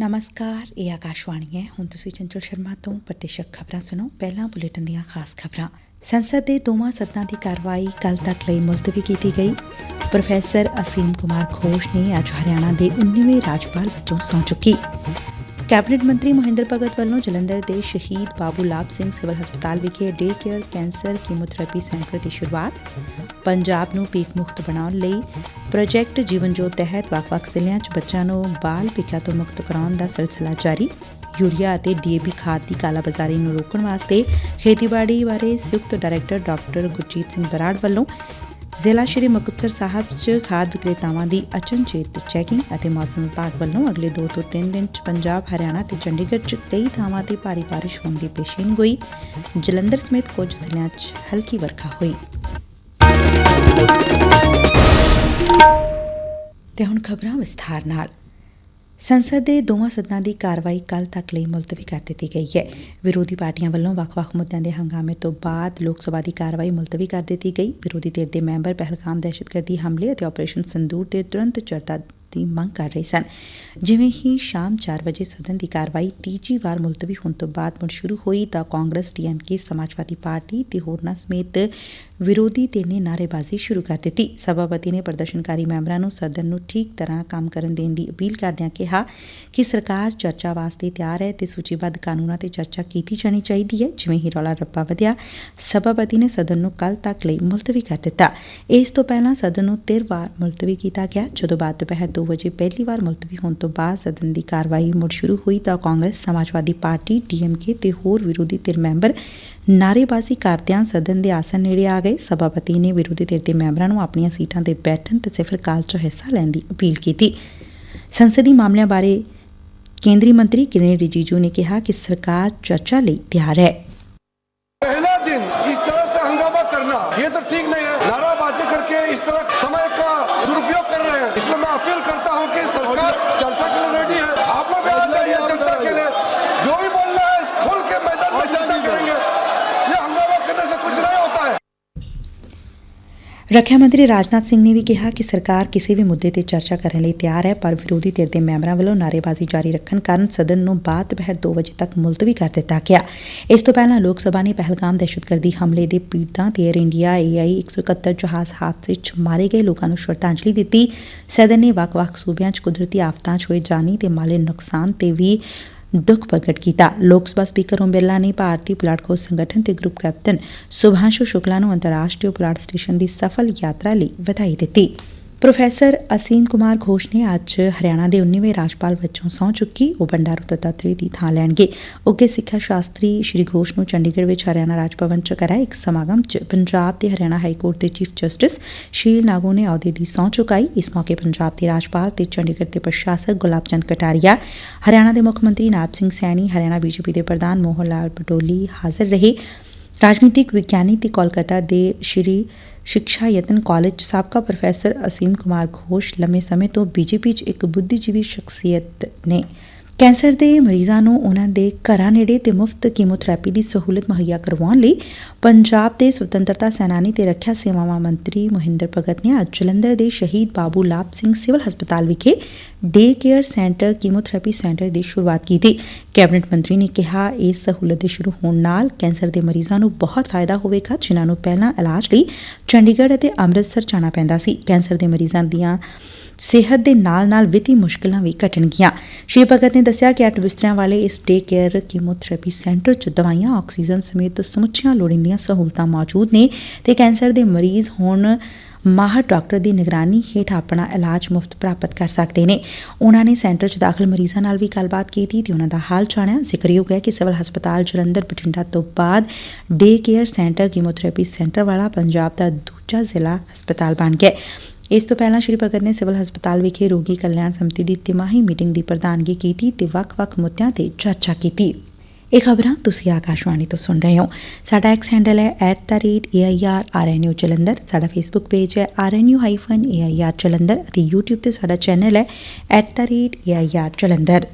ਨਮਸਕਾਰ, ਇਹ ਆਕਾਸ਼ਵਾਣੀ ਹੈ। ਹੁਣ ਤੁਸੀਂ ਚੰਚਲ ਸ਼ਰਮਾ ਤੋਂ ਪ੍ਰਤੀਸ਼ਕ ਖਬਰਾਂ ਸੁਣੋ। ਪਹਿਲਾਂ ਬੁਲੇਟਿਨ ਦੀਆਂ ਖਾਸ ਖਬਰਾਂ। ਸੰਸਦ ਦੇ ਦੋਵਾਂ ਸਦਨਾਂ ਦੀ ਕਾਰਵਾਈ ਕੱਲ ਤੱਕ ਲਈ ਮੁਲਤਵੀ ਕੀਤੀ ਗਈ। ਪ੍ਰੋਫੈਸਰ ਅਸੀਮ ਕੁਮਾਰ ਘੋਸ਼ ਨੇ ਅੱਜ ਹਰਿਆਣਾ ਦੇ 19ਵੇਂ ਰਾਜਪਾਲ ਵਜੋਂ ਸਹੁੰ ਚੁੱਕੀ। ਕੈਬਨਿਟ ਮੰਤਰੀ ਮਹਿੰਦਰ ਭਗਤ ਵੱਲੋਂ ਜਲੰਧਰ ਦੇ ਸ਼ਹੀਦ ਬਾਬੂ ਲਾਭ ਸਿੰਘ ਸਿਵਲ ਹਸਪਤਾਲ ਵਿਖੇ day care cancer chemotherapy centre ਦੀ ਸ਼ੁਰੂਆਤ, ਪੰਜਾਬ ਨੂੰ ਪੀਕ ਮੁਕਤ ਬਣਾਉਣ ਲਈ ਪ੍ਰੋਜੈਕਟ ਜੀਵਨ ਜੋਤ ਤਹਿਤ ਵੱਖ-ਵੱਖ ਜ਼ਿਲ੍ਹਿਆਂ 'ਚ ਬੱਚਿਆਂ ਨੂੰ ਬਾਲ ਭਿੱਖਿਆ ਤੋਂ ਮੁਕਤ ਕਰਾਉਣ ਦਾ ਸਿਲਸਿਲਾ ਜਾਰੀ। ਯੂਰੀਆ ਅਤੇ ਡੀਏਪੀ ਖਾਦ ਦੀ ਕਾਲਾਬਾਜ਼ਾਰੀ ਨੂੰ ਰੋਕਣ ਵਾਸਤੇ ਖੇਤੀਬਾੜੀ ਬਾਰੇ ਸੰਯੁਕਤ ਡਾਇਰੈਕਟਰ ਡਾਕਟਰ ਗੁਰਜੀਤ ਸਿੰਘ ਬਰਾੜ ਵੱਲੋਂ ਜ਼ਿਲ੍ਹਾ ਸ਼੍ਰੀ ਮੁਕਤਸਰ ਸਾਹਿਬ 'ਚ ਖਾਦ ਵਿਕਰੇਤਾਵਾਂ ਦੀ ਅਚਨਚੇਤ ਚੈਕਿੰਗ ਅਤੇ ਮੌਸਮ ਵਿਭਾਗ ਵੱਲੋਂ ਅਗਲੇ 2 ਤੋਂ 3 ਦਿਨ 'ਚ ਪੰਜਾਬ, ਹਰਿਆਣਾ ਤੇ ਚੰਡੀਗੜ੍ਹ 'ਚ ਕਈ ਥਾਵਾਂ ਤੇ ਭਾਰੀ ਬਾਰਿਸ਼ ਹੋਣ ਦੀ ਪੇਸ਼ੀਨਗੋਈ ਜਲੰਧਰ ਸਮੇਤ ਕੁਝ ਜ਼ਿਲ੍ਹਿਆਂ 'ਚ ਹਲਕੀ ਵਰਖਾ ਹੋਈ। ਤੇ ਹੁਣ ਖਬਰਾਂ ਵਿਸਥਾਰ ਨਾਲ। ਸੰਸਦ ਦੇ ਦੋਵਾਂ ਸਦਨਾਂ ਦੀ ਕਾਰਵਾਈ ਕੱਲ ਤੱਕ ਲਈ ਮੁਲਤਵੀ ਕਰ ਦਿੱਤੀ ਗਈ ਹੈ। ਵਿਰੋਧੀ ਪਾਰਟੀਆਂ ਵੱਲੋਂ ਵੱਖ-ਵੱਖ ਮੁੱਦਿਆਂ ਦੇ ਹੰਗਾਮੇ ਤੋਂ ਬਾਅਦ ਲੋਕ ਸਭਾ ਦੀ ਕਾਰਵਾਈ ਮੁਲਤਵੀ ਕਰ ਦਿੱਤੀ ਗਈ। ਵਿਰੋਧੀ ਧਿਰ ਦੇ ਮੈਂਬਰ ਪਹਿਲਗਾਮ ਦਹਿਸ਼ਤਗਰਦੀ ਹਮਲੇ ਅਤੇ ਆਪਰੇਸ਼ਨ ਸੰਦੂਰ ਤੇ ਤੁਰੰਤ ਚਰਚਾ ਦੀ ਮੰਗ ਕਰ ਰਹੇ ਸਨ। ਜਿਵੇਂ ਹੀ ਸ਼ਾਮ 4 ਵਜੇ ਸਦਨ ਦੀ ਕਾਰਵਾਈ ਤੀਜੀ ਵਾਰ ਮੁਲਤਵੀ ਹੋਣ ਤੋਂ ਬਾਅਦ ਮੁੜ ਸ਼ੁਰੂ ਹੋਈ ਤਾਂ ਕਾਂਗਰਸ ਡੀਐਮਕੇ ਸਮਾਜਵਾਦੀ ਪਾਰਟੀ ਤੇ ਹੋਰਨਾਂ ਸਮੇਤ ਵਿਰੋਧੀ ਧਿਰ ਨੇ ਨਾਅਰੇਬਾਜ਼ੀ ਸ਼ੁਰੂ ਕਰ ਦਿੱਤੀ। ਸਭਾਪਤੀ ਨੇ ਪ੍ਰਦਰਸ਼ਨਕਾਰੀ ਮੈਂਬਰਾਂ ਨੂੰ ਸਦਨ ਨੂੰ ਠੀਕ ਤਰ੍ਹਾਂ ਕੰਮ ਕਰਨ ਦੇਣ ਦੀ ਅਪੀਲ ਕਰਦਿਆਂ ਕਿਹਾ ਕਿ ਸਰਕਾਰ ਚਰਚਾ ਵਾਸਤੇ ਤਿਆਰ ਹੈ ਤੇ ਸੂਚੀਬੱਧ ਕਾਨੂੰਨਾਂ ਤੇ ਚਰਚਾ ਕੀਤੀ ਜਾਣੀ ਚਾਹੀਦੀ ਹੈ। ਜਿਵੇਂ ਹੀ ਰੌਲਾ ਰੱਪਾ ਵਧਿਆ, ਸਭਾਪਤੀ ਨੇ ਸਦਨ ਨੂੰ ਕੱਲ ਤੱਕ ਲਈ ਮੁਲਤਵੀ ਕਰ ਦਿੱਤਾ। ਇਸ ਤੋਂ ਪਹਿਲਾਂ ਸਦਨ ਨੂੰ ਤਿਰ ਵਾਰ ਮੁਲਤਵੀ ਕੀਤਾ ਗਿਆ। ਜਦੋਂ ਬਾਅਦ ਦੁਪਹਿਰ 2 ਵਜੇ ਪਹਿਲੀ ਵਾਰ ਮੁਲਤਵੀ ਹੋਣ ਤੋਂ ਬਾਅਦ ਸਦਨ ਦੀ ਕਾਰਵਾਈ ਮੁੜ ਸ਼ੁਰੂ ਹੋਈ ਤਾਂ ਕਾਂਗਰਸ, ਸਮਾਜਵਾਦੀ ਪਾਰਟੀ ਡੀਐਮਕੇ ਤੇ ਹੋਰ ਵਿਰੋਧੀ ਧਿਰ ਮੈਂਬਰ ਨਾਰੇਬਾਜ਼ੀ ਕਰਦਿਆਂ ਸਦਨ ਦੇ ਆਸਨ ਨੇੜੇ ਆ ਗਏ ਸਭਾਪਤੀ ਨੇ ਵਿਰੋਧੀ ਧਿਰ ਦੇ ਮੈਂਬਰਾਂ ਨੂੰ ਆਪਣੀਆਂ ਸੀਟਾਂ ਤੇ ਬੈਠਣ ਤੇ ਸਿਫਰ ਕਾਲ 'ਚ ਹਿੱਸਾ ਲੈਣ ਦੀ ਅਪੀਲ ਕੀਤੀ ਸੰਸਦੀ ਮਾਮਲਿਆਂ ਬਾਰੇ ਕੇਂਦਰੀ ਮੰਤਰੀ ਕਿਰਨ ਰਿਜੀਜੂ ਨੇ ਕਿਹਾ ਕਿ ਸਰਕਾਰ ਚਰਚਾ ਲਈ ਤਿਆਰ ਹੈ पहला दिन इस तरह से हंगामा करना ये तो ठीक नहीं है नाराबाजी करके इस तरह समय का दुरुपयोग कर रहे हैं इसलिए मैं अपील करता हूं कि सरकार चर्चा ਰੱਖਿਆ ਮੰਤਰੀ ਰਾਜਨਾਥ ਸਿੰਘ ਨੇ ਵੀ ਕਿਹਾ ਕਿ ਸਰਕਾਰ ਕਿਸੇ ਵੀ ਮੁੱਦੇ ਤੇ ਚਰਚਾ ਕਰਨ ਲਈ ਤਿਆਰ ਹੈ, ਪਰ ਵਿਰੋਧੀ ਧਿਰ ਦੇ ਮੈਂਬਰਾਂ ਵੱਲੋਂ ਨਾਅਰੇਬਾਜ਼ੀ ਜਾਰੀ ਰੱਖਣ ਕਾਰਨ ਸਦਨ ਨੂੰ ਬਾਅਦ ਦੁਪਹਿਰ 2 ਵਜੇ ਤੱਕ ਮੁਲਤਵੀ ਕਰ ਦਿੱਤਾ ਗਿਆ। ਇਸ ਤੋਂ ਪਹਿਲਾਂ ਲੋਕ ਸਭਾ ਨੇ ਪਹਿਲਗਾਮ ਦਹਿਸ਼ਤਗਰਦੀ ਹਮਲੇ ਦੇ ਪੀੜਤਾਂ ਤੇ ਏਅਰ ਇੰਡੀਆ ਏਆਈ 171 ਜਹਾਜ਼ ਹਾਦਸੇ 'ਚ ਮਾਰੇ ਗਏ ਲੋਕਾਂ ਨੂੰ ਸ਼ਰਧਾਂਜਲੀ ਦਿੱਤੀ। ਸਦਨ ਨੇ ਵੱਖ-ਵੱਖ ਸੂਬਿਆਂ 'ਚ ਕੁਦਰਤੀ ਆਫਤਾਂ 'ਚ ਹੋਏ ਜਾਨੀ ਤੇ ਮਾਲੀ ਨੁਕਸਾਨ ਤੇ ਵੀ ਦੁੱਖ ਪ੍ਰਗਟ ਕੀਤਾ ਲੋਕ ਸਭਾ ਸਪੀਕਰ ਓਮ ਬਿਰਲਾ ਨੇ ਭਾਰਤੀ ਪੁਲਾੜ ਖੋਜ ਸੰਗਠਨ ਤੇ ਗਰੁੱਪ ਕੈਪਟਨ ਸੁਭਾਂਸ਼ੂ ਸ਼ੁਕਲਾ ਨੂੰ ਅੰਤਰਰਾਸ਼ਟਰੀ ਪੁਲਾੜ ਸਟੇਸ਼ਨ ਦੀ ਸਫਲ ਯਾਤਰਾ ਲਈ ਵਧਾਈ ਦਿੱਤੀ ਪ੍ਰੋਫੈਸਰ ਅਸੀਮ ਕੁਮਾਰ ਘੋਸ਼ ਨੇ ਅੱਜ ਹਰਿਆਣਾ ਦੇ 19ਵੇਂ ਰਾਜਪਾਲ ਵਜੋਂ ਸਹੁੰ ਚੁੱਕੀ, ਉਹ ਬੰਡਾਰੂ ਦੱਤਾਤਰੇ ਦੀ ਥਾਂ ਲੈਣਗੇ। ਉੱਘੇ ਸਿੱਖਿਆ ਸ਼ਾਸਤਰੀ ਸ਼੍ਰੀ ਘੋਸ਼ ਨੂੰ ਚੰਡੀਗੜ੍ਹ ਵਿੱਚ ਹਰਿਆਣਾ ਰਾਜ ਭਵਨ 'ਚ ਕਰਾਇਆ ਇੱਕ ਸਮਾਗਮ 'ਚ ਪੰਜਾਬ ਤੇ ਹਰਿਆਣਾ ਹਾਈ ਕੋਰਟ ਦੇ ਚੀਫ ਜਸਟਿਸ ਸ਼ੀਲ ਨਾਗੋ ਨੇ ਅਹੁਦੇ ਦੀ ਸਹੁੰ ਚੁਕਾਈ। ਇਸ ਮੌਕੇ ਪੰਜਾਬ ਦੇ ਰਾਜਪਾਲ ਤੇ ਚੰਡੀਗੜ੍ਹ ਦੇ ਪ੍ਰਸ਼ਾਸਕ ਗੁਲਾਬ ਚੰਦ ਕਟਾਰੀਆ, ਹਰਿਆਣਾ ਦੇ ਮੁੱਖ ਮੰਤਰੀ ਨਾਬ ਸਿੰਘ ਸੈਣੀ, ਹਰਿਆਣਾ ਬੀਜੇਪੀ ਦੇ ਪ੍ਰਧਾਨ ਮੋਹਨ ਲਾਲ ਪਟੋਲੀ ਹਾਜ਼ਰ ਰਹੇ। ਰਾਜਨੀਤਿਕ ਵਿਗਿਆਨੀ ਤੇ ਕੋਲਕਾਤਾ ਦੇ ਸ਼੍ਰੀ ਸਿੱਖਿਆ ਯਤਨ ਕਾਲਜ 'ਚ ਸਾਬਕਾ ਪ੍ਰੋਫੈਸਰ ਅਸੀਮ ਕੁਮਾਰ ਘੋਸ਼ ਲੰਮੇ ਸਮੇਂ ਤੋਂ ਬੀਜੇਪੀ 'ਚ ਇੱਕ ਬੁੱਧੀਜੀਵੀ ਸ਼ਖਸੀਅਤ ਨੇ। ਕੈਂਸਰ ਦੇ ਮਰੀਜ਼ਾਂ ਨੂੰ ਉਹਨਾਂ ਦੇ ਘਰਾਂ ਨੇੜੇ ਤੇ ਮੁਫਤ ਕੀਮੋਥੈਰੇਪੀ ਦੀ ਸਹੂਲਤ ਮੁਹੱਈਆ ਕਰਵਾਉਣ ਲਈ ਪੰਜਾਬ ਦੇ ਸੁਤੰਤਰਤਾ ਸੈਨਾਨੀ ਤੇ ਰੱਖਿਆ ਸੇਵਾਵਾਂ ਮੰਤਰੀ ਮਹਿੰਦਰ ਭਗਤ ਨੇ ਅੱਜ ਜਲੰਧਰ ਦੇ ਸ਼ਹੀਦ ਬਾਬੂ ਲਾਭ ਸਿੰਘ ਸਿਵਲ ਹਸਪਤਾਲ ਵਿਖੇ day care centre chemotherapy centre ਦੀ ਸ਼ੁਰੂਆਤ ਕੀਤੀ। ਕੈਬਨਿਟ ਮੰਤਰੀ ਨੇ ਕਿਹਾ ਇਸ ਸਹੂਲਤ ਦੇ ਸ਼ੁਰੂ ਹੋਣ ਨਾਲ ਕੈਂਸਰ ਦੇ ਮਰੀਜ਼ਾਂ ਨੂੰ ਬਹੁਤ ਫਾਇਦਾ ਹੋਵੇਗਾ, ਜਿਨ੍ਹਾਂ ਨੂੰ ਪਹਿਲਾਂ ਇਲਾਜ ਲਈ ਚੰਡੀਗੜ੍ਹ ਅਤੇ ਅੰਮ੍ਰਿਤਸਰ ਜਾਣਾ ਪੈਂਦਾ ਸੀ। ਕੈਂਸਰ ਦੇ ਮਰੀਜ਼ਾਂ ਦੀਆਂ ਸਿਹਤ ਦੇ ਨਾਲ-ਨਾਲ ਵਿੱਤੀ ਮੁਸ਼ਕਲਾਂ ਵੀ ਘਟਣਗੀਆਂ। ਸ਼੍ਰੀ ਭਗਤ ਨੇ ਦੱਸਿਆ ਕਿ ਅੱਠ ਬਿਸਤਰਿਆਂ ਵਾਲੇ ਇਸ ਡੇ ਕੇਅਰ ਕੀਮੋਥੈਰੇਪੀ ਸੈਂਟਰ 'ਚ ਦਵਾਈਆਂ, ਆਕਸੀਜਨ ਸਮੇਤ ਸਮੁੱਚੀਆਂ ਲੋੜੀਂਦੀਆਂ ਸਹੂਲਤਾਂ ਮੌਜੂਦ ਨੇ ਤੇ ਕੈਂਸਰ ਦੇ ਮਰੀਜ਼ ਹੁਣ ਮਾਹਰ ਡਾਕਟਰ ਦੀ ਨਿਗਰਾਨੀ ਹੇਠ ਆਪਣਾ ਇਲਾਜ ਮੁਫਤ ਪ੍ਰਾਪਤ ਕਰ ਸਕਦੇ ਨੇ। ਉਹਨਾਂ ਨੇ ਸੈਂਟਰ 'ਚ ਦਾਖਲ ਮਰੀਜ਼ਾਂ ਨਾਲ ਵੀ ਗੱਲਬਾਤ ਕੀਤੀ ਤੇ ਉਹਨਾਂ ਦਾ ਹਾਲ ਜਾਣਿਆ। ਜ਼ਿਕਰਯੋਗ ਹੈ ਕਿ ਸਿਵਲ ਹਸਪਤਾਲ ਜਲੰਧਰ, ਬਠਿੰਡਾ ਤੋਂ ਬਾਅਦ day care centre chemotherapy centre ਵਾਲਾ ਪੰਜਾਬ ਦਾ ਦੂਜਾ ਜ਼ਿਲ੍ਹਾ ਹਸਪਤਾਲ ਬਣ ਗਿਆ। ਇਸ ਤੋਂ ਪਹਿਲਾਂ ਸ਼੍ਰੀ ਭਗਤ ਨੇ ਸਿਵਲ ਹਸਪਤਾਲ ਵਿਖੇ ਰੋਗੀ ਕਲਿਆਣ ਸਮਿਤੀ ਦੀ ਤਿਮਾਹੀ ਮੀਟਿੰਗ ਦੀ ਪ੍ਰਧਾਨਗੀ ਕੀਤੀ ਤੇ ਵੱਖ-ਵੱਖ ਮੁੱਦਿਆਂ ਤੇ ਚਰਚਾ ਕੀਤੀ। ਇਹ ਖਬਰਾਂ ਤੁਸੀਂ ਆਕਾਸ਼ਵਾਣੀ ਤੋਂ ਸੁਣ ਰਹੇ ਹੋ। ਸਾਡਾ ਐਕਸ ਹੈਂਡਲ ਹੈ @airrnu ਜਲੰਧਰ ਸਾਡਾ ਫੇਸਬੁੱਕ ਪੇਜ ਹੈ rnu-air ਜਲੰਧਰ ਅਤੇ YouTube ਤੇ ਸਾਡਾ ਚੈਨਲ ਹੈ @air ਜਲੰਧਰ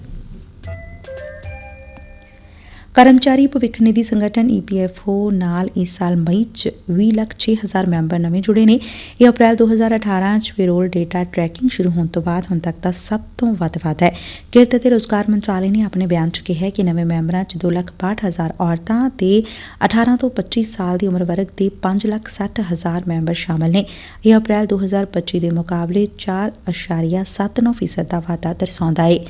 ਕਰਮਚਾਰੀ ਭਵਿੱਖ ਨਿਧੀ ਸੰਗਠਨ EPFO ਨਾਲ ਇਸ ਸਾਲ ਮਈ 'ਚ 20 ਲੱਖ 6 ਹਜ਼ਾਰ ਮੈਂਬਰ ਨਵੇਂ ਜੁੜੇ ਨੇ। ਇਹ ਅਪ੍ਰੈਲ 2018 'ਚ ਪੇਰੋਲ ਡੇਟਾ ਟਰੈਕਿੰਗ ਸ਼ੁਰੂ ਹੋਣ ਤੋਂ ਬਾਅਦ ਹੁਣ ਤੱਕ ਦਾ ਸਭ ਤੋਂ ਵੱਧ ਵਾਧਾ ਹੈ। ਕਿਰਤ ਅਤੇ ਰੋਜ਼ਗਾਰ ਮੰਤਰਾਲੇ ਨੇ ਆਪਣੇ ਬਿਆਨ 'ਚ ਕਿਹਾ ਕਿ ਨਵੇਂ ਮੈਂਬਰਾਂ 'ਚ 2 ਲੱਖ 62 ਹਜ਼ਾਰ ਔਰਤਾਂ ਤੇ 18 ਤੋਂ 25 ਸਾਲ ਦੀ ਉਮਰ ਵਰਗ ਦੇ 5 ਲੱਖ 60 ਹਜ਼ਾਰ ਮੈਂਬਰ ਸ਼ਾਮਲ ਨੇ। ਇਹ ਅਪ੍ਰੈਲ 2025 ਦੇ ਮੁਕਾਬਲੇ 4.79% ਫੀਸਦ ਦਾ ਵਾਧਾ ਦਰਸਾਉਂਦਾ ਹੈ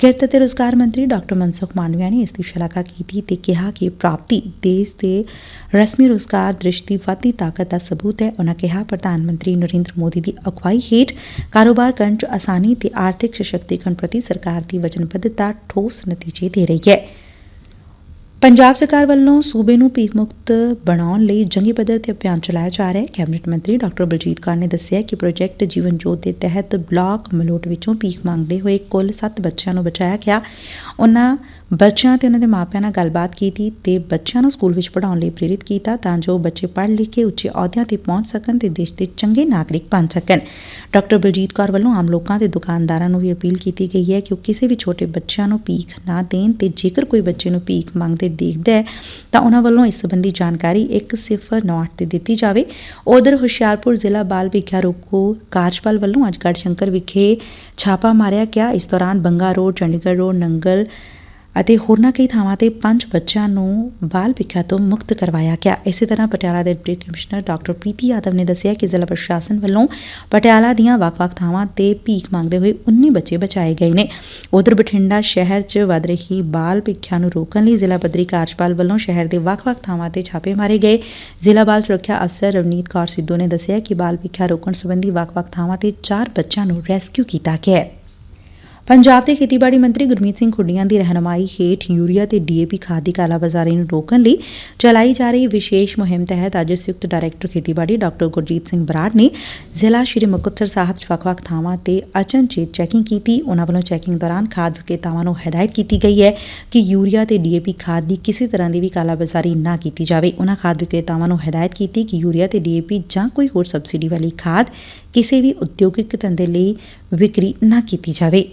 ਕਿਰਤ ਅਤੇ ਰੋਜ਼ਗਾਰ ਮੰਤਰੀ ਡਾਕਟਰ ਮਨਸੁਖ ਮਾਂਡਵਿਆ ਨੇ ਇਸ ਦੀ ਸ਼ਲਾਘਾ ਕੀਤੀ ਤੇ ਕਿਹਾ ਕਿ ਪ੍ਰਾਪਤੀ ਦੇਸ਼ ਦੇ ਰਸਮੀ ਰੋਜ਼ਗਾਰ ਦ੍ਰਿਸ਼ ਦੀ ਵੱਧਦੀ ਤਾਕਤ ਦਾ ਸਬੂਤ ਹੈ। ਉਨ੍ਹਾਂ ਕਿਹਾ, ਪ੍ਰਧਾਨ ਮੰਤਰੀ ਨਰਿੰਦਰ ਮੋਦੀ ਦੀ ਅਗਵਾਈ ਹੇਠ ਕਾਰੋਬਾਰ ਕਰਨ 'ਚ ਆਸਾਨੀ ਤੇ ਆਰਥਿਕ ਸਸ਼ਕਤੀਕਰਨ ਪ੍ਰਤੀ ਸਰਕਾਰ ਦੀ ਵਚਨਬੱਧਤਾ ਠੋਸ ਨਤੀਜੇ ਦੇ ਰਹੀ ਹੈ। ਪੰਜਾਬ ਸਰਕਾਰ ਵੱਲੋਂ ਸੂਬੇ ਨੂੰ ਭੀਖ ਮੁਕਤ ਬਣਾਉਣ ਲਈ ਜੰਗੀ ਪੱਧਰ ਤੇ ਅਭਿਆਨ ਚਲਾਇਆ ਜਾ ਰਿਹਾ ਹੈ। ਕੈਬਨਿਟ ਮੰਤਰੀ ਡਾਕਟਰ ਬਲਜੀਤ ਕੌਰ ਨੇ ਦੱਸਿਆ ਕਿ ਪ੍ਰੋਜੈਕਟ ਜੀਵਨ ਜੋਤ ਦੇ ਤਹਿਤ ਬਲਾਕ ਮਲੋਟ ਵਿੱਚੋਂ ਭੀਖ ਮੰਗਦੇ ਹੋਏ ਕੁੱਲ 7 ਬੱਚਿਆਂ ਨੂੰ ਬਚਾਇਆ ਗਿਆ। ਉਹਨਾਂ ਬੱਚਿਆਂ ਤੇ ਉਹਨਾਂ ਦੇ ਮਾਪਿਆਂ ਨਾਲ ਗੱਲਬਾਤ ਕੀਤੀ ਤੇ ਬੱਚਿਆਂ ਨੂੰ ਸਕੂਲ ਵਿੱਚ ਪੜ੍ਹਾਉਣ ਲਈ ਪ੍ਰੇਰਿਤ ਕੀਤਾ ਤਾਂ ਜੋ ਬੱਚੇ ਪੜ੍ਹ ਲਿਖ ਕੇ ਉੱਚੇ ਅਹੁਦਿਆਂ ਤੇ ਪਹੁੰਚ ਸਕਣ ਤੇ ਦੇਸ਼ ਦੇ ਚੰਗੇ ਨਾਗਰਿਕ ਬਣ ਸਕਣ। ਡਾਕਟਰ ਬਲਜੀਤ ਕੌਰ ਵੱਲੋਂ ਆਮ ਲੋਕਾਂ ਤੇ ਦੁਕਾਨਦਾਰਾਂ ਨੂੰ ਵੀ ਅਪੀਲ ਕੀਤੀ ਗਈ ਹੈ ਕਿ ਉਹ ਕਿਸੇ ਵੀ ਛੋਟੇ ਬੱਚਿਆਂ ਨੂੰ ਭੀਖ ਨਾ ਦੇਣ ਤੇ ਜੇਕਰ ਕੋਈ ਬੱਚੇ ਨੂੰ ਭੀਖ ਮੰਗਦੇ ਦੇਖਦਾ ਹੈ ਤਾਂ ਉਹਨਾਂ ਵੱਲੋਂ ਇਸ ਸੰਬੰਧੀ ਜਾਣਕਾਰੀ 1098 ਤੇ ਦਿੱਤੀ ਜਾਵੇ। ਉਧਰ ਹੁਸ਼ਿਆਰਪੁਰ ਜ਼ਿਲ੍ਹਾ ਬਾਲ ਵਿਖਿਆ ਰੋਕੋ ਕਾਰਜਪਾਲ ਵੱਲੋਂ ਅੱਜ ਗੜਸ਼ੰਕਰ ਵਿਖੇ ਛਾਪਾ ਮਾਰਿਆ ਗਿਆ। ਇਸ ਦੌਰਾਨ ਬੰਗਾ ਰੋਡ, ਚੰਡੀਗੜ੍ਹ ਰੋਡ, ਨੰਗਲ ਅਤੇ ਹੋਰਨਾਂ ਕਈ ਥਾਵਾਂ ਤੇ ਪੰਜ ਬੱਚਿਆਂ ਨੂੰ ਬਾਲ ਵਿਖਿਆ ਤੋਂ ਮੁਕਤ ਕਰਵਾਇਆ ਗਿਆ। ਇਸੇ ਤਰ੍ਹਾਂ ਪਟਿਆਲਾ ਦੇ deputy commissioner doctor Preeti Yadav ਨੇ ਦੱਸਿਆ ਕਿ ਜ਼ਿਲ੍ਹਾ ਪ੍ਰਸ਼ਾਸਨ ਵੱਲੋਂ ਪਟਿਆਲਾ ਦੀਆਂ ਵੱਖ-ਵੱਖ ਥਾਵਾਂ ਤੇ ਭੀਖ ਮੰਗਦੇ ਹੋਏ 19 ਬੱਚੇ ਬਚਾਏ ਗਏ ਨੇ। ਉਧਰ ਬਠਿੰਡਾ ਸ਼ਹਿਰ 'ਚ ਵਧ ਰਹੀ ਬਾਲ ਭਿੱਖਿਆ ਨੂੰ ਰੋਕਣ ਲਈ ਜ਼ਿਲ੍ਹਾ ਪੱਧਰੀ ਕਾਰਜਪਾਲ ਵੱਲੋਂ ਸ਼ਹਿਰ ਦੇ ਵੱਖ-ਵੱਖ ਥਾਵਾਂ ਤੇ ਛਾਪੇ ਮਾਰੇ ਗਏ। ਜ਼ਿਲ੍ਹਾ ਬਾਲ ਸੁਰੱਖਿਆ ਅਫਸਰ ਰਵਨੀਤ ਕੌਰ ਸਿੱਧੂ ਨੇ ਦੱਸਿਆ ਕਿ ਬਾਲ ਭਿੱਖਿਆ ਰੋਕਣ ਸੰਬੰਧੀ ਵੱਖ-ਵੱਖ ਥਾਵਾਂ ਤੇ 4 ਬੱਚਿਆਂ ਨੂੰ ਰੈਸਕਿਊ ਕੀਤਾ ਗਿਆ ਹੈ। ਪੰਜਾਬ ਦੇ ਖੇਤੀਬਾੜੀ ਮੰਤਰੀ ਗੁਰਮੀਤ ਸਿੰਘ ਖੁੱਡੀਆਂ ਦੀ ਰਹਿਨਮਾਈ ਹੇਠ ਯੂਰੀਆ ਤੇ ਡੀਏਪੀ ਖਾਦ ਦੀ ਕਾਲਾਬਾਜ਼ਾਰੀ ਨੂੰ ਰੋਕਣ ਲਈ ਚਲਾਈ ਜਾ ਰਹੀ ਵਿਸ਼ੇਸ਼ ਮੁਹਿੰਮ ਤਹਿਤ ਅੱਜ ਸੰਯੁਕਤ ਡਾਇਰੈਕਟਰ ਖੇਤੀਬਾੜੀ ਡਾਕਟਰ ਗੁਰਜੀਤ ਸਿੰਘ ਬਰਾੜ ਨੇ ਜ਼ਿਲ੍ਹਾ ਸ਼੍ਰੀ ਮੁਕਤਸਰ ਸਾਹਿਬ 'ਚ ਵੱਖ-ਵੱਖ ਥਾਵਾਂ ਤੇ ਅਚਨਚੇਤ ਚੈਕਿੰਗ ਕੀਤੀ। ਉਹਨਾਂ ਵੱਲੋਂ ਚੈਕਿੰਗ ਦੌਰਾਨ ਖਾਦ ਵਿਕਰੇਤਾਵਾਂ ਨੂੰ ਹਦਾਇਤ ਕੀਤੀ ਗਈ ਹੈ ਕਿ ਯੂਰੀਆ ਤੇ ਡੀਏਪੀ ਖਾਦ ਦੀ ਕਿਸੇ ਤਰ੍ਹਾਂ ਦੀ ਵੀ ਕਾਲਾਬਾਜ਼ਾਰੀ ਨਾ ਕੀਤੀ ਜਾਵੇ। ਉਹਨਾਂ ਖਾਦ ਵਿਕਰੇਤਾਵਾਂ ਨੂੰ ਹਦਾਇਤ ਕੀਤੀ ਕਿ ਯੂਰੀਆ ਤੇ ਡੀਏਪੀ ਜਾਂ ਕੋਈ ਹੋਰ ਸਬਸਿਡੀ ਵਾਲੀ ਖਾਦ ਕਿਸੇ ਵੀ ਉਦਯੋਗਿਕ ਧੰਦੇ ਲਈ ਵਿਕਰੀ ਨਾ ਕੀਤੀ ਜਾਵੇ।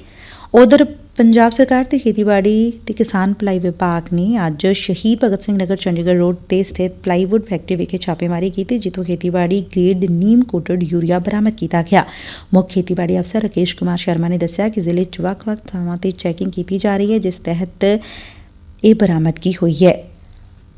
ਉਧਰ ਪੰਜਾਬ ਸਰਕਾਰ ਤੇ ਖੇਤੀਬਾੜੀ ਤੇ ਕਿਸਾਨ ਭਲਾਈ ਵਿਭਾਗ ਨੇ ਅੱਜ ਸ਼ਹੀਦ ਭਗਤ ਸਿੰਘ ਨਗਰ ਚੰਡੀਗੜ੍ਹ ਰੋਡ ਤੇ ਸਥਿਤ ਪਲਾਈਵੁੱਡ ਫੈਕਟਰੀ ਵਿਖੇ ਛਾਪੇਮਾਰੀ ਕੀਤੀ, ਜਿੱਥੋਂ ਖੇਤੀਬਾੜੀ ਗ੍ਰੇਡ ਨੀਮ ਕੋਟਡ ਯੂਰੀਆ ਬਰਾਮਦ ਕੀਤਾ ਗਿਆ। ਮੁੱਖ ਖੇਤੀਬਾੜੀ ਅਫਸਰ ਰਕੇਸ਼ ਕੁਮਾਰ ਸ਼ਰਮਾ ਨੇ ਦੱਸਿਆ ਕਿ ਜ਼ਿਲ੍ਹੇ 'ਚ ਵੱਖ-ਵੱਖ ਥਾਵਾਂ ਤੇ ਚੈਕਿੰਗ ਕੀਤੀ ਜਾ ਰਹੀ ਹੈ, ਜਿਸ ਤਹਿਤ ਇਹ ਬਰਾਮਦਗੀ ਹੋਈ ਹੈ।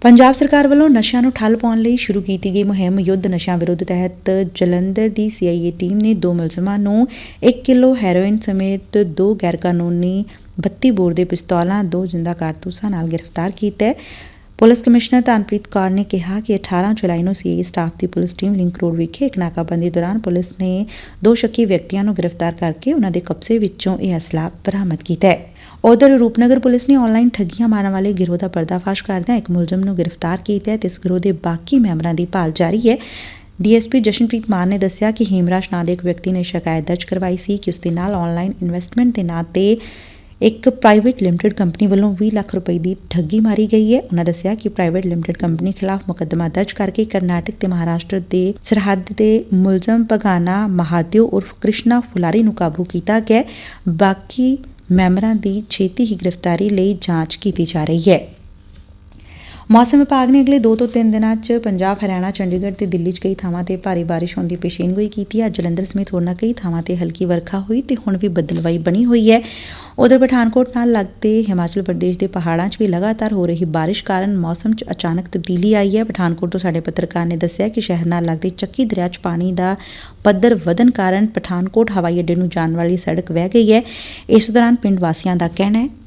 ਪੰਜਾਬ ਸਰਕਾਰ ਵੱਲੋਂ ਨਸ਼ਿਆਂ ਨੂੰ ਠੱਲ ਪਾਉਣ ਲਈ ਸ਼ੁਰੂ ਕੀਤੀ ਗਈ ਮੁਹਿੰਮ ਯੁੱਧ ਨਸ਼ਿਆਂ ਵਿਰੁੱਧ ਤਹਿਤ ਜਲੰਧਰ ਦੀ ਸੀਆਈਏ ਟੀਮ ਨੇ ਦੋ ਮੁਲਜ਼ਮਾਂ ਨੂੰ 1 ਕਿਲੋ ਹੈਰੋਇਨ ਸਮੇਤ ਦੋ ਗੈਰਕਾਨੂੰਨੀ 32 ਬੋਰ ਦੇ ਪਿਸਤੌਲਾਂ, ਦੋ ਜਿੰਦਾ ਕਾਰਤੂਸਾਂ ਨਾਲ ਗ੍ਰਿਫਤਾਰ ਕੀਤਾ ਹੈ। ਪੁਲਿਸ ਕਮਿਸ਼ਨਰ ਤਾਨਪ੍ਰੀਤ ਕੌਰ ਨੇ ਕਿਹਾ ਕਿ 18 ਜੁਲਾਈ ਨੂੰ ਸੀਆਈਏ ਸਟਾਫ ਦੀ ਪੁਲਿਸ ਟੀਮ ਲਿੰਕ ਰੋਡ ਵਿਖੇ ਇੱਕ ਨਾਕਾਬੰਦੀ ਦੌਰਾਨ ਪੁਲਿਸ ਨੇ ਦੋ ਸ਼ੱਕੀ ਵਿਅਕਤੀਆਂ ਨੂੰ ਗ੍ਰਿਫਤਾਰ ਕਰਕੇ ਉਹਨਾਂ ਦੇ ਕਬਜ਼ੇ ਵਿੱਚੋਂ ਇਹ ਅਸਲਾ ਬਰਾਮਦ ਕੀਤਾ ਹੈ। ਉਧਰ ਰੂਪਨਗਰ ਪੁਲਿਸ ਨੇ ਆਨਲਾਈਨ ਠੱਗੀਆਂ ਮਾਰਨ ਵਾਲੇ ਗਿਰੋਹ ਦਾ ਪਰਦਾਫਾਸ਼ ਕਰਦਿਆਂ ਇੱਕ ਮੁਲਜ਼ਮ ਨੂੰ ਗ੍ਰਿਫਤਾਰ ਕੀਤਾ ਹੈ ਤੇ ਇਸ ਗਿਰੋਹ ਦੇ ਬਾਕੀ ਮੈਂਬਰਾਂ ਦੀ ਭਾਲ ਜਾਰੀ ਹੈ। ਡੀਐਸਪੀ ਜਸ਼ਨਪ੍ਰੀਤ ਮਾਨ ਨੇ ਦੱਸਿਆ ਕਿ ਹੇਮਰਾਜ ਨਾਂ ਦੇ ਇੱਕ ਵਿਅਕਤੀ ਨੇ ਸ਼ਿਕਾਇਤ ਦਰਜ ਕਰਵਾਈ ਸੀ ਕਿ ਉਸ ਦੇ ਨਾਲ ਆਨਲਾਈਨ ਇਨਵੈਸਟਮੈਂਟ ਦੇ ਨਾਂ ਤੇ ਇੱਕ ਪ੍ਰਾਈਵੇਟ ਲਿਮਟਿਡ ਕੰਪਨੀ ਵੱਲੋਂ 20 ਲੱਖ ਰੁਪਏ ਦੀ ਠੱਗੀ ਮਾਰੀ ਗਈ ਹੈ। ਉਹਨਾਂ ਦੱਸਿਆ ਕਿ ਪ੍ਰਾਈਵੇਟ ਲਿਮਟਿਡ ਕੰਪਨੀ ਖਿਲਾਫ ਮੁਕੱਦਮਾ ਦਰਜ ਕਰਕੇ ਕਰਨਾਟਕ ਤੇ ਮਹਾਰਾਸ਼ਟਰ ਦੇ ਸਰਹੱਦ ਦੇ ਮੁਲਜ਼ਮ ਭਗਾਨਾ ਮਹਾਦੇਵ ਉਰਫ ਕ੍ਰਿਸ਼ਨਾ ਫੁਲਾਰੀ ਨੂੰ ਕਾਬੂ ਕੀਤਾ ਗਿਆ ਬਾਕੀ ਮੈਂਬਰਾਂ ਦੀ ਛੇਤੀ ਹੀ ਗ੍ਰਿਫਤਾਰੀ ਲਈ ਜਾਂਚ ਕੀਤੀ ਜਾ ਰਹੀ ਹੈ। ਮੌਸਮ ਵਿਭਾਗ ਨੇ ਅਗਲੇ 2 ਤੋਂ 3 ਦਿਨਾਂ 'ਚ ਪੰਜਾਬ, ਹਰਿਆਣਾ, ਚੰਡੀਗੜ੍ਹ ਤੇ ਦਿੱਲੀ 'ਚ ਕਈ ਥਾਵਾਂ ਤੇ ਭਾਰੀ ਬਾਰਿਸ਼ ਹੋਣ ਦੀ ਪੇਸ਼ੀਨਗੋਈ ਕੀਤੀ ਹੈ। ਅੱਜ ਜਲੰਧਰ ਸਮੇਤ ਹੋਰਨਾਂ ਕਈ ਥਾਵਾਂ ਤੇ ਹਲਕੀ ਵਰਖਾ ਹੋਈ ਤੇ ਹੁਣ ਵੀ ਬੱਦਲਵਾਈ ਬਣੀ ਹੋਈ ਹੈ। ਉਧਰ ਪਠਾਨਕੋਟ ਨਾਲ ਲੱਗਦੇ ਹਿਮਾਚਲ ਪ੍ਰਦੇਸ਼ ਦੇ ਪਹਾੜਾਂ 'ਚ ਵੀ ਲਗਾਤਾਰ ਹੋ ਰਹੀ ਬਾਰਿਸ਼ ਕਾਰਨ ਮੌਸਮ 'ਚ ਅਚਾਨਕ ਤਬਦੀਲੀ ਆਈ ਹੈ। ਪਠਾਨਕੋਟ ਤੋਂ ਸਾਡੇ ਪੱਤਰਕਾਰ ਨੇ ਦੱਸਿਆ ਕਿ ਸ਼ਹਿਰ ਨਾਲ ਲੱਗਦੇ ਚੱਕੀ ਦਰਿਆ 'ਚ ਪਾਣੀ ਦਾ ਪੱਧਰ ਵਧਣ ਕਾਰਨ ਪਠਾਨਕੋਟ ਹਵਾਈ ਅੱਡੇ ਨੂੰ ਜਾਣ ਵਾਲੀ ਸੜਕ ਵਹਿ ਗਈ ਹੈ। ਇਸ ਦੌਰਾਨ ਪਿੰਡ ਵਾਸੀਆਂ ਦਾ ਕਹਿਣਾ ਹੈ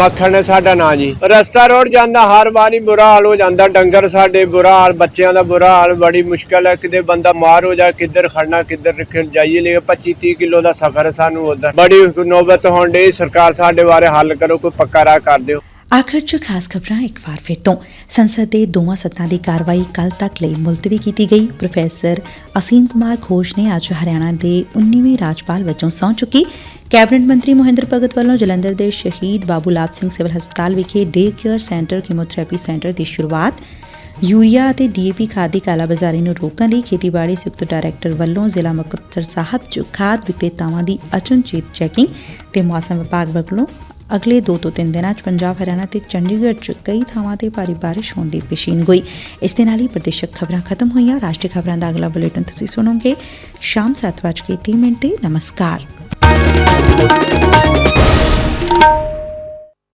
ਮੱਖਣ ਹੈ ਸਾਡਾ ਨਾਂ ਜੀ। ਰਸਤਾ ਰੋਡ ਜਾਂਦਾ, ਹਰ ਵਾਰੀ ਬੁਰਾ ਹਾਲ ਹੋ ਜਾਂਦਾ। ਡੰਗਰ ਸਾਡੇ ਬੁਰਾ ਹਾਲ, ਬੱਚਿਆਂ ਦਾ ਬੁਰਾ ਹਾਲ, ਬੜੀ ਮੁਸ਼ਕਲ ਹੈ। ਕਿਤੇ ਬੰਦਾ ਮਾਰ ਹੋ ਜਾ ਕਿੱਧਰ ਖੜਨਾ, ਕਿੱਧਰ ਰੱਖਣ ਜਾਈਏ ਲੈ 25 30 ਕਿਲੋ ਦਾ ਸਫ਼ਰ ਸਾਨੂੰ ਉਧਰ। ਬੜੀ ਨੌਬਤ ਹੋਣ ਡਈ, ਸਰਕਾਰ ਸਾਡੇ ਬਾਰੇ ਹੱਲ ਕਰੋ, ਕੋਈ ਪੱਕਾ ਰਾਹ ਕਰ ਦਿਓ। ਆਖਰ 'ਚ ਖਾਸ ਖਬਰਾਂ ਇੱਕ ਵਾਰ ਫਿਰ ਤੋਂ। ਸੰਸਦ ਦੇ ਦੋਵਾਂ ਸੱਤਾਂ ਦੀ ਕਾਰਵਾਈ ਕੱਲ ਤੱਕ ਲਈ ਮੁਲਤਵੀ ਕੀਤੀ ਗਈ। ਪ੍ਰੋਫੈਸਰ ਅਸੀਮ ਕੁਮਾਰ ਘੋਸ਼ ਨੇ ਅੱਜ ਹਰਿਆਣਾ ਦੇ 19ਵੇਂ ਰਾਜਪਾਲ ਵਜੋਂ ਸਹੁੰ ਚੁੱਕੀ। ਕੈਬਨਿਟ ਮੰਤਰੀ ਮੋਹਿੰਦਰ ਭਗਤ ਵੱਲੋਂ ਜਲੰਧਰ ਦੇ ਸ਼ਹੀਦ ਬਾਬੂ ਲਾਭ ਸਿੰਘ ਸਿਵਲ ਹਸਪਤਾਲ ਵਿਖੇ day care centre chemotherapy centre ਦੀ ਸ਼ੁਰੂਆਤ। ਯੂਰੀਆ ਅਤੇ ਡੀਏਪੀ ਖਾਦ ਦੀ ਕਾਲਾਬਾਜ਼ਾਰੀ ਨੂੰ ਰੋਕਣ ਲਈ ਖੇਤੀਬਾੜੀ ਸੰਯੁਕਤ ਡਾਇਰੈਕਟਰ ਵੱਲੋਂ ਜ਼ਿਲ੍ਹਾ ਮੁਕਤਸਰ ਸਾਹਿਬ 'ਚ ਖਾਦ ਵਿਕਰੇਤਾਵਾਂ ਦੀ ਅਚਨਚੇਤ ਚੈਕਿੰਗ ਤੇ ਮੌਸਮ ਵਿਭਾਗ ਵੱਲੋਂ ਅਗਲੇ 2 ਤੋਂ 3 ਦਿਨਾਂ 'ਚ ਪੰਜਾਬ, ਹਰਿਆਣਾ ਤੇ ਚੰਡੀਗੜ੍ਹ 'ਚ ਕਈ ਥਾਵਾਂ ਤੇ ਭਾਰੀ ਬਾਰਿਸ਼ ਹੋਣ ਦੀ ਪੇਸ਼ੀਨ ਪੇਸ਼ੀਨਗੋਈ ਇਸ ਦੇ ਨਾਲ ਹੀ ਪ੍ਰਦੇਸ਼ਕ ਖਬਰਾਂ ਖਤਮ ਹੋਈਆਂ। ਰਾਸ਼ਟਰੀ ਖਬਰਾਂ ਦਾ ਅਗਲਾ ਬੁਲੇਟਿਨ ਤੁਸੀਂ ਸੁਣੋਗੇ। ਸ਼ਾਮ 7:30 ਮਿੰਟ ਤੇ ਨਮਸਕਾਰ।